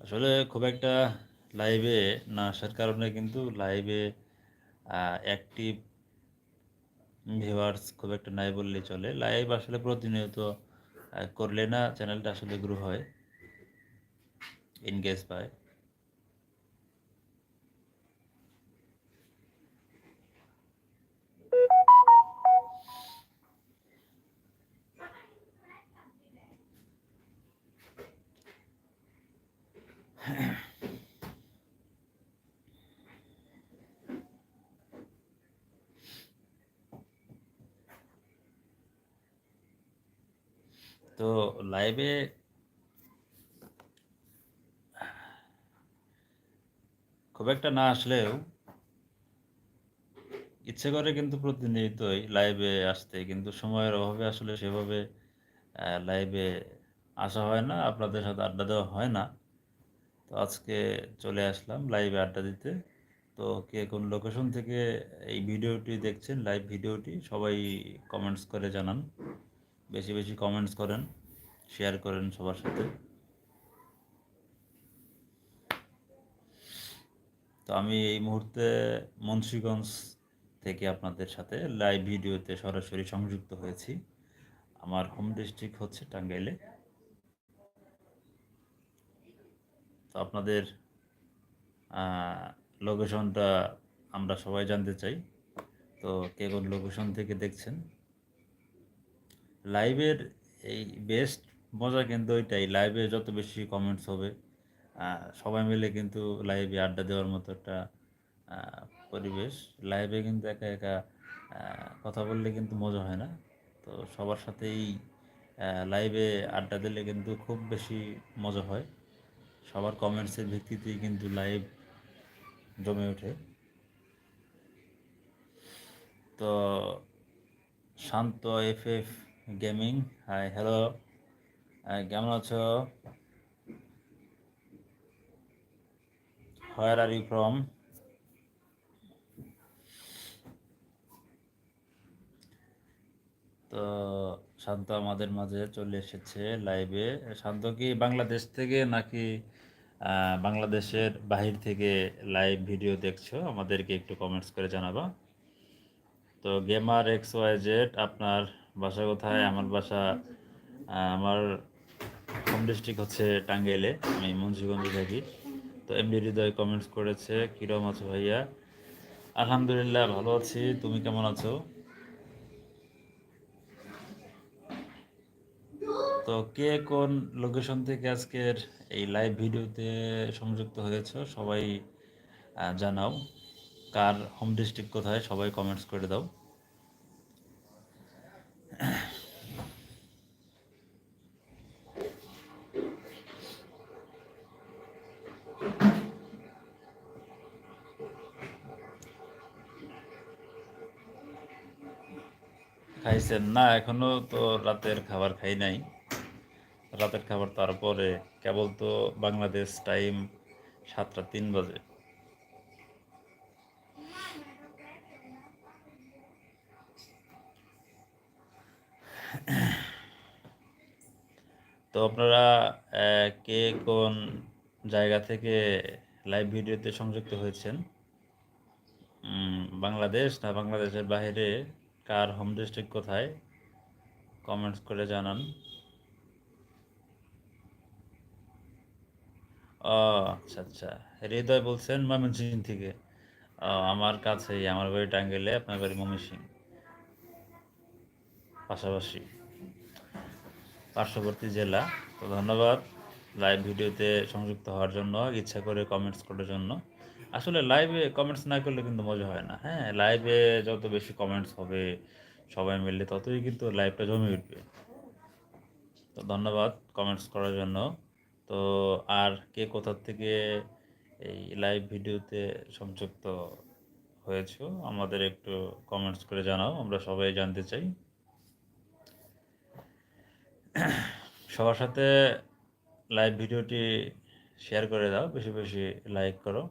আসলে খুব একটা লাইভে না আসার কারণে কিন্তু লাইভে অ্যাক্টিভ ভিউয়ার্স খুব একটা নাই বললেই চলে। লাইভ আসলে প্রতিনিয়ত করলে না চ্যানেলটা আসলে গ্রো হয় এনগেজ পায়। তো লাইভে খুব একটা না আসলেও ইচ্ছে করে কিন্তু প্রতিনিয়তই লাইভে আসতে, কিন্তু সময়ের অভাবে আসলে সেভাবে লাইভে আসা হয় না, আপনাদের সাথে আড্ডা দেওয়া হয় না। তো আজকে চলে আসলাম লাইভে আড্ডা দিতে। তো কে কোন লোকেশন থেকে এই ভিডিওটি দেখছেন লাইভ ভিডিওটি সবাই কমেন্টস করে জানান। বেশি বেশি কমেন্টস করেন শেয়ার করেন সবার সাথে। তো আমি এই মুহূর্তে মুন্সীগঞ্জ থেকে আপনাদের সাথে লাইভ ভিডিওতে সরাসরি সংযুক্ত হয়েছি। আমার হোম ডিস্ট্রিক্ট হচ্ছে টাঙ্গাইলে তো আপনাদের লোকেশনটা আমরা সবাই জানতে চাই। তো কে কোন লোকেশন থেকে দেখছেন? লাইভের এই বেস্ট মজা কিন্তু ওইটাই। লাইভে যত বেশি কমেন্টস হবে সবাই মিলে কিন্তু লাইভে আড্ডা দেওয়ার মতো একটা পরিবেশ। লাইভে কিন্তু একা একা কথা বললে কিন্তু মজা হয় না। তো সবার সাথেই লাইভে আড্ডা দিলে কিন্তু খুব বেশি মজা হয়। সবার কমেন্টসের ভিত্তিতেই কিন্তু লাইভ জমে ওঠে। তো Shanto F F gaming hi hello কেমন আছো? হোয়ার আর ইউ ফ্রম তো শান্ত আমাদের মাঝে চলে এসেছে লাইভে শান্ত কি বাংলাদেশ থেকে নাকি বাংলাদেশের বাহির থেকে লাইভ ভিডিও দেখছ? আমাদেরকে একটু কমেন্টস করে জানাবা। তো গেমার এক্স ওয়াই জেড আপনার বাসা কোথায়? আমার বাসা আমার হোম ডিস্ট্রিক্ট হচ্ছে টাঙ্গাইলে। আমি মুন্সিগঞ্জে থাকি। তো এমডি হৃদয় কমেন্টস করেছে, কিরম আছো ভাইয়া? আলহামদুলিল্লাহ, ভালো আছি। তুমি কেমন আছো? তো কে কোন লোকেশন থেকে আজকের এই লাইভ ভিডিওতে সংযুক্ত হয়েছ সবাই জানাও। কার হোম ডিস্ট্রিক্ট কোথায় সবাই কমেন্টস করে দাও। খাইছেন? না, এখনও তো রাতের খাবার খাই নাই। রাতের খাবার তারপরে কেবল তো বাংলাদেশ টাইম সাতটা তিন বাজে। তো আপনারা কে কোন জায়গা থেকে লাইভ ভিডিওতে সংযুক্ত হয়েছেন? বাংলাদেশ না বাংলাদেশের বাইরে? কার হোম ডিস্ট্রিক্ট কোথায়? কমেন্টস করে জানান। আচ্ছা আচ্ছা। হৃদয় বলছেন ময়মনসিং থেকে। আমার কাছেই, আমার বাড়ি টাঙ্গেলে আপনার বাড়ি ময়মনসিং পাশাপাশি পার্শ্ববর্তী জেলা। তো ধন্যবাদ লাইভ ভিডিওতে সংযুক্ত হওয়ার জন্য, ইচ্ছা করে কমেন্টস করার জন্য। আসলে লাইভে কমেন্টস না করলে কিন্তু মজা হয় না হ্যাঁ? লাইভে যত বেশি কমেন্টস হবে, সবাই মিললে ততই কিন্তু লাইভটা জমে উঠবে। তো ধন্যবাদ কমেন্টস করার জন্য। তো আর কে কোথা থেকে এই লাইভ ভিডিওতে সংযুক্ত হয়েছো, আমাদের একটু কমেন্টস করে জানাও, আমরা সবাই জানতে চাই। সবার সাথে লাইভ ভিডিওটি শেয়ার করে দাও, বেশি বেশি লাইক করো।